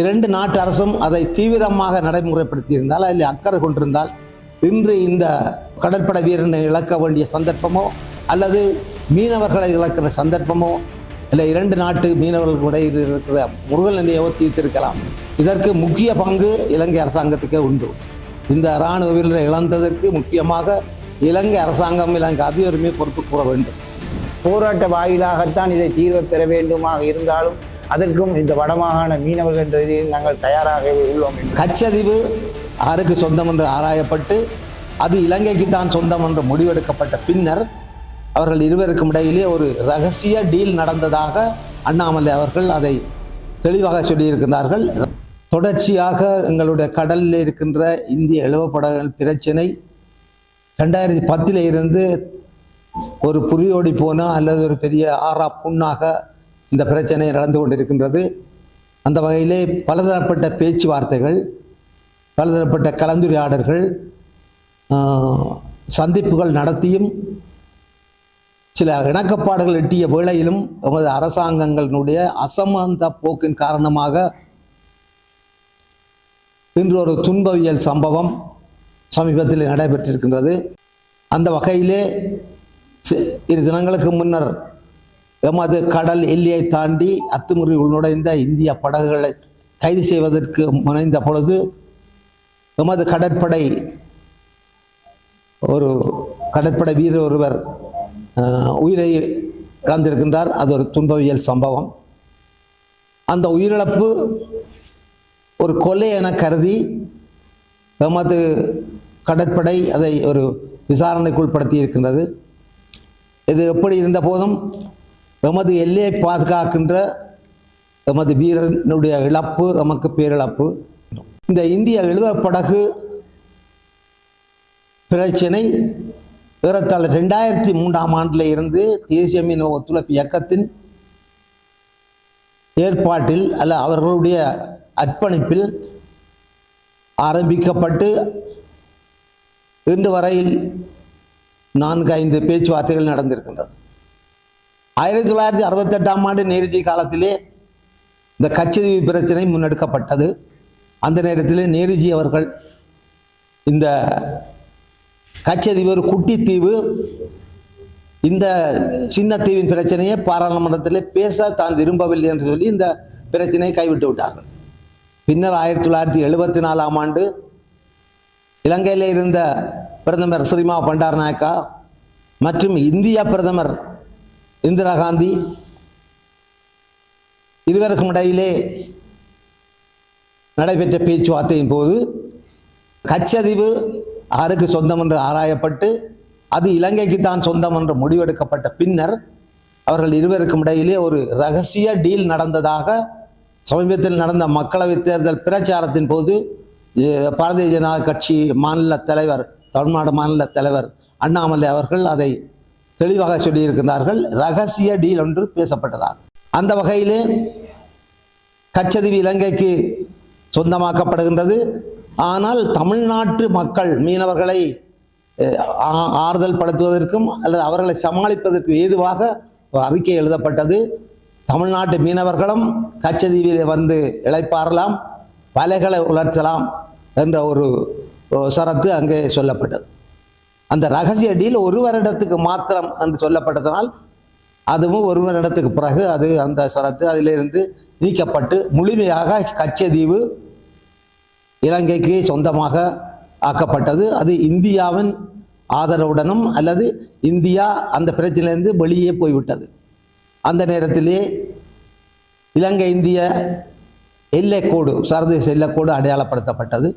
இரண்டு நாட்டு அரசும் அதை தீவிரமாக நடைமுறைப்படுத்தியிருந்தால் அதில் அக்கறை கொண்டிருந்தால் இன்று இந்த கடற்படை வீரனை இழக்க வேண்டிய சந்தர்ப்பமோ அல்லது மீனவர்களை இழக்கிற சந்தர்ப்பமோ இல்லை இரண்டு நாட்டு மீனவர்களுக்கு இடையில் இருக்கிற முருகல் நிலையோ தீர்த்திருக்கலாம் இதற்கு முக்கிய பங்கு இலங்கை அரசாங்கத்துக்கே உண்டு. இந்த இராணுவ வீரரை இழந்ததற்கு முக்கியமாக இலங்கை அரசாங்கம் இலங்கை அதிபருமே பொறுப்பு கூற வேண்டும். போராட்ட வாயிலாகத்தான் இதை தீர்வு பெற வேண்டுமாக இருந்தாலும் அதற்கும் இந்த வடமாகாண மீனவர்கள் என்ற ரீதியில் நாங்கள் தயாராக உள்ளோம் கச்சதிவு யாருக்கு சொந்தம் என்று ஆராயப்பட்டு அது இலங்கைக்கு தான் சொந்தம் என்று முடிவெடுக்கப்பட்ட பின்னர் அவர்கள் இருவருக்கும் இடையிலே ஒரு ரகசிய டீல் நடந்ததாக அண்ணாமலை அவர்கள் அதை தெளிவாக சொல்லியிருக்கிறார்கள் தொடர்ச்சியாக எங்களுடைய கடலில் இருக்கின்ற இந்திய இழுவப்படங்கள் பிரச்சினை ரெண்டாயிரத்தி பத்தில் இருந்து ஒரு புரியோடி போன அல்லது ஒரு பெரிய ஆறா புண்ணாக இந்த பிரச்சனை நடந்து கொண்டிருக்கின்றது. அந்த வகையிலே பலதரப்பட்ட பேச்சுவார்த்தைகள் பலதரப்பட்ட கலந்துரையாடல்கள் சந்திப்புகள் நடத்தியும் சில இணக்கப்பாடுகள் எட்டிய வேளையிலும் எமது அரசாங்கங்களினுடைய அசமந்த போக்கின் காரணமாக இன்று ஒரு துன்பவியல் சம்பவம் சமீபத்தில் நடைபெற்றிருக்கின்றது. அந்த வகையிலே இரு தினங்களுக்கு முன்னர் எமது கடல் எல்லையை தாண்டி அத்துமுறை நுழைந்த இந்திய படகுகளை கைது செய்வதற்கு முனைந்த பொழுது எமது கடற்படை ஒரு கடற்படை வீரர் ஒருவர் உயிரை இழந்திருக்கின்றார். அது ஒரு துன்பவியல் சம்பவம். அந்த உயிரிழப்பு ஒரு கொலை என கருதி எமது கடற்படை அதை ஒரு விசாரணைக்குள்படுத்தி இருக்கின்றது இது எப்படி இருந்த போதும் எமது எல்லையை பாதுகாக்கின்ற எமது வீரனுடைய இழப்பு எமக்கு பேரிழப்பு. இந்த இந்திய இழுவப்படகு பிரச்சினை ஏறத்தாழ ரெண்டாயிரத்தி மூன்றாம் ஆண்டில் இருந்து தேசிய மீனவ ஒத்துழைப்பு இயக்கத்தின் ஏற்பாட்டில் அல்ல அவர்களுடைய அர்ப்பணிப்பில் ஆரம்பிக்கப்பட்டு இன்று வரையில் நான்கு ஐந்து பேச்சுவார்த்தைகள் நடந்திருக்கின்றது. ஆயிரத்தி தொள்ளாயிரத்தி அறுபத்தெட்டாம் ஆண்டு நேருஜி காலத்திலே இந்த கச்சதீவு பிரச்சனை முன்னெடுக்கப்பட்டது. அந்த நேரத்தில் நேருஜி அவர்கள் இந்த கச்சதீவு ஒரு குட்டி தீவு இந்த சின்ன தீவின் பிரச்சனையை பாராளுமன்றத்தில் பேச தான் விரும்பவில்லை என்று சொல்லி இந்த பிரச்சனையை கைவிட்டு விட்டார்கள். பின்னர் ஆயிரத்தி தொள்ளாயிரத்தி எழுபத்தி நாலாம் ஆண்டு இலங்கையில் இருந்த பிரதமர் ஸ்ரீமா பண்டாரநாயக்கா மற்றும் இந்திய பிரதமர் இந்திரா காந்தி இருவருக்கும் இடையிலே நடைபெற்ற பேச்சுவார்த்தையின் போது கச்சதிவு யாருக்கு சொந்தம் என்று ஆராயப்பட்டு அது இலங்கைக்கு தான் சொந்தம் என்று முடிவெடுக்கப்பட்ட பின்னர் அவர்கள் இருவருக்கும் இடையிலே ஒரு ரகசிய டீல் நடந்ததாக சமீபத்தில் நடந்த மக்களவைத் தேர்தல் பிரச்சாரத்தின் போது பாரதிய ஜனதா கட்சி மாநில தலைவர் தமிழ்நாடு மாநில தலைவர் அண்ணாமலை அவர்கள் அதை தெளிவாக சொல்லியிருக்கிறார்கள் ரகசிய டீல் ஒன்று பேசப்பட்டதாக அந்த வகையிலே கச்சதீவு இலங்கைக்கு சொந்தமாக்கப்படுகின்றது. ஆனால் தமிழ்நாட்டு மக்கள் மீனவர்களை ஆறுதல் படுத்துவதற்கும் அல்லது அவர்களை சமாளிப்பதற்கு ஏதுவாக ஒரு அறிக்கை எழுதப்பட்டது. தமிழ்நாட்டு மீனவர்களும் கச்சதீவிலே வந்து இழைப்பாரலாம் வலைகளை உலர்த்தலாம் என்ற ஒரு சரத்து அங்கே சொல்லப்பட்டது. அந்த ரகசிய டீல் ஒரு வருடத்துக்கு மாத்திரம் என்று சொல்லப்பட்டதனால் அதுவும் ஒரு வருடத்துக்கு பிறகு அது அந்த சரத்து அதிலிருந்து நீக்கப்பட்டு முழுமையாக கச்சதீவு இலங்கைக்கு சொந்தமாக ஆக்கப்பட்டது. அது இந்தியாவின் ஆதரவுடனும் அல்லது இந்தியா அந்த பிரச்சனையிலிருந்து வெளியே போய்விட்டது. அந்த நேரத்திலே இலங்கை இந்திய எல்லைக்கோடு சர்வதேச எல்லைக்கோடு அடையாளப்படுத்தப்பட்டது.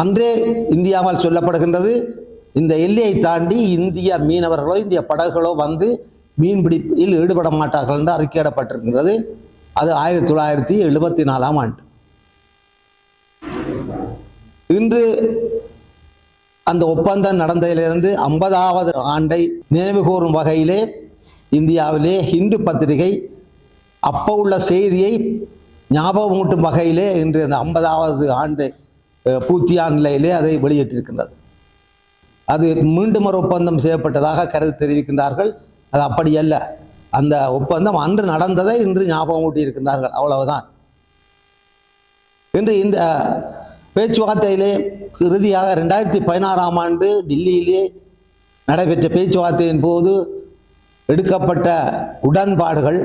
அன்றே இந்தியாவால் சொல்லப்படுகின்றது. இந்த எல்லையை தாண்டி இந்திய மீனவர்களோ இந்திய படகுகளோ வந்து மீன்பிடிப்பில் ஈடுபட மாட்டார்கள் என்று அறிக்கையிடப்பட்டிருக்கின்றது. அது ஆயிரத்தி தொள்ளாயிரத்தி எழுபத்தி நாலாம் ஆண்டு. இன்று அந்த ஒப்பந்தம் நடந்ததிலிருந்து ஐம்பதாவது ஆண்டை நினைவுகூரும் வகையிலே இந்தியாவிலே ஹிந்து பத்திரிகை அப்போ உள்ள செய்தியை ஞாபகமூட்டும் வகையிலே இன்று அந்த ஐம்பதாவது ஆண்டு பூர்த்தியான நிலையிலே அதை வெளியிட்டிருக்கின்றது. அது மீண்டும் ஒரு ஒப்பந்தம் செய்யப்பட்டதாக கருத்து தெரிவிக்கின்றார்கள். அது அப்படி அல்ல. அந்த ஒப்பந்தம் அன்று நடந்ததை இன்று ஞாபகம் ஊட்டி இருக்கின்றார்கள் அவ்வளவுதான். இன்று இந்த பேச்சுவார்த்தையிலே இறுதியாக ரெண்டாயிரத்தி பதினாறாம் ஆண்டு டில்லியிலே நடைபெற்ற பேச்சுவார்த்தையின் போது எடுக்கப்பட்ட உடன்பாடுகள்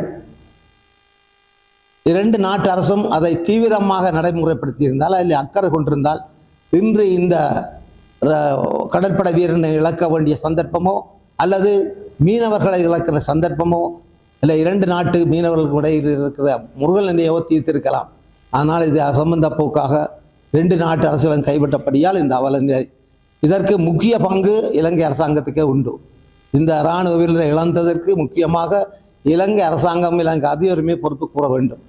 இரண்டு நாட்டு அரசும் அதை தீவிரமாக நடைமுறைப்படுத்தியிருந்தால் அதில் அக்கறை கொண்டிருந்தால் இன்று இந்த கடற்படை வீரனை இழக்க வேண்டிய சந்தர்ப்பமோ அல்லது மீனவர்களை இழக்கிற சந்தர்ப்பமோ இல்லை இரண்டு நாட்டு மீனவர்களுக்கு இடையில் இருக்கிற முருகநிலையோ தீர்த்திருக்கலாம். ஆனால் இது அசம்பந்த போக்காக ரெண்டு நாட்டு அரசுகளும் கைவிட்டபடியால் இந்த அவலநிலை. இதற்கு முக்கிய பங்கு இலங்கை அரசாங்கத்துக்கே உண்டு. இந்த இராணுவ வீரரை இழந்ததற்கு முக்கியமாக இலங்கை அரசாங்கம் இலங்கை அதிபருமே பொறுப்பு கூற வேண்டும்.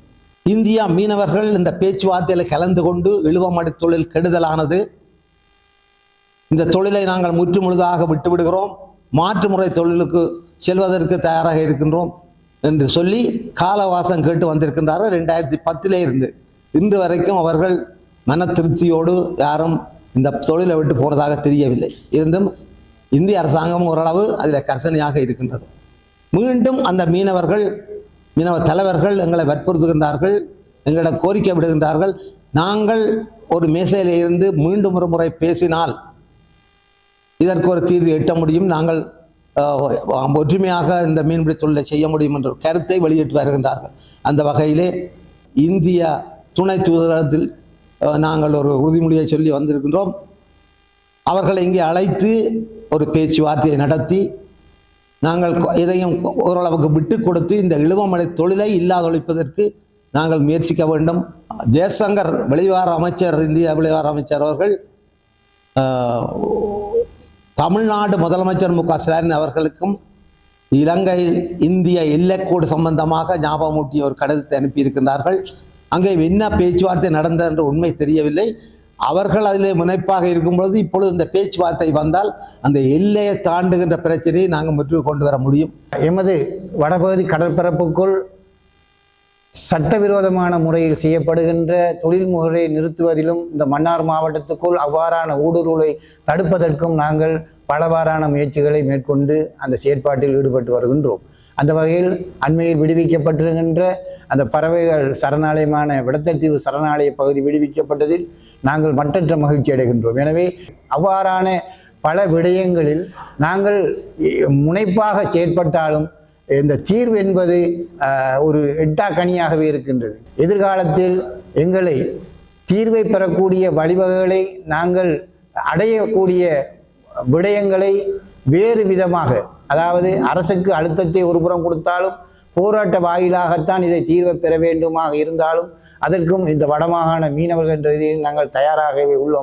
இந்தியா மீனவர்கள் இந்த பேச்சுவார்த்தையில் கலந்து கொண்டு இழுவமடி தொழில் கெடுதலானது. இந்த தொழிலை நாங்கள் முற்றுமுழுதாக விட்டுவிடுகிறோம். மாற்று முறை தொழிலுக்கு செல்வதற்கு தயாராக இருக்கின்றோம் என்று சொல்லி காலவாசம் கேட்டு வந்திருக்கின்றார்கள். ரெண்டாயிரத்தி பத்திலே இருந்து இன்று வரைக்கும் அவர்கள் மன திருப்தியோடு யாரும் இந்த தொழிலை விட்டு போகிறதாக தெரியவில்லை. இருந்தும் இந்திய அரசாங்கம் ஓரளவு அதில் கர்சனையாக இருக்கின்றது. மீண்டும் அந்த மீனவர்கள் மீனவ தலைவர்கள் எங்களை வற்புறுத்துகின்றார்கள் எங்களிடம் கோரிக்கை விடுகின்றார்கள். நாங்கள் ஒரு மேசையில் இருந்து மீண்டும் ஒரு முறை பேசினால் இதற்கு ஒரு தீர்வு எட்ட முடியும். நாங்கள் ஒற்றுமையாக இந்த மீன்பிடி தொழிலை செய்ய முடியும் என்ற கருத்தை வெளியிட்டு வருகின்றார்கள். அந்த வகையிலே இந்திய துணை தூதரகத்தில் நாங்கள் ஒரு உறுதிமொழியை சொல்லி வந்திருக்கின்றோம். அவர்களை இங்கே அழைத்து ஒரு பேச்சுவார்த்தையை நடத்தி நாங்கள் இதையும் ஓரளவுக்கு விட்டு கொடுத்து இந்த இழுவமலை தொழிலை இல்லாதொழிப்பதற்கு நாங்கள் முயற்சிக்க வேண்டும். ஜெயசங்கர் வெளிவார அமைச்சர் இந்திய வெளிவார அமைச்சர் அவர்கள் தமிழ்நாடு முதலமைச்சர் மு க ஸ்டாலின் அவர்களுக்கும் இலங்கையில் இந்திய எல்லைக்கோடு சம்பந்தமாக ஞாபகமூட்டிய ஒரு கடிதத்தை அனுப்பியிருக்கின்றார்கள். அங்கே என்ன பேச்சுவார்த்தை நடந்தது என்ற உண்மை தெரியவில்லை. அவர்கள் அதிலே முனைப்பாக இருக்கும் பொழுது இப்பொழுது இந்த பேச்சுவார்த்தை வந்தால் அந்த எல்லையை தாண்டுகின்ற பிரச்சனையை நாங்கள் முற்றுகை கொண்டு வர முடியும். எமது வடபகுதி கடற்பரப்புக்குள் சட்டவிரோதமான முறையில் செய்யப்படுகின்ற தொழில் முறையை நிறுத்துவதிலும் இந்த மன்னார் மாவட்டத்துக்குள் அவ்வாறான ஊடுருவலை தடுப்பதற்கும் நாங்கள் பலவாறான முயற்சிகளை மேற்கொண்டு அந்த செயற்பாட்டில் ஈடுபட்டு வருகின்றோம். அந்த வகையில் அண்மையில் விடுவிக்கப்பட்டிருக்கின்ற அந்த பறவைகள் சரணாலயமான விடத்தத்தீவு சரணாலய பகுதி விடுவிக்கப்பட்டதில் நாங்கள் மட்டற்ற மகிழ்ச்சி அடைகின்றோம். எனவே அவ்வாறான பல விடயங்களில் நாங்கள் முனைப்பாக செயற்பட்டாலும் இந்த தீர்வு என்பது ஒரு எட்டா கனியாகவே இருக்கின்றது. எதிர்காலத்தில் எங்களை தீர்வை பெறக்கூடிய வழிவகைகளை நாங்கள் அடையக்கூடிய விடயங்களை வேறு விதமாக அதாவது அரசுக்கு அழுத்தத்தை ஒருபுறம் கொடுத்தாலும் போராட்ட வாயிலாகத்தான் இதை தீர்வை பெற வேண்டுமாக இருந்தாலும் அதற்கும் இந்த வடமாகாண மீனவர்கள் என்ற ரீதியில் நாங்கள் தயாராகவே உள்ளோம்.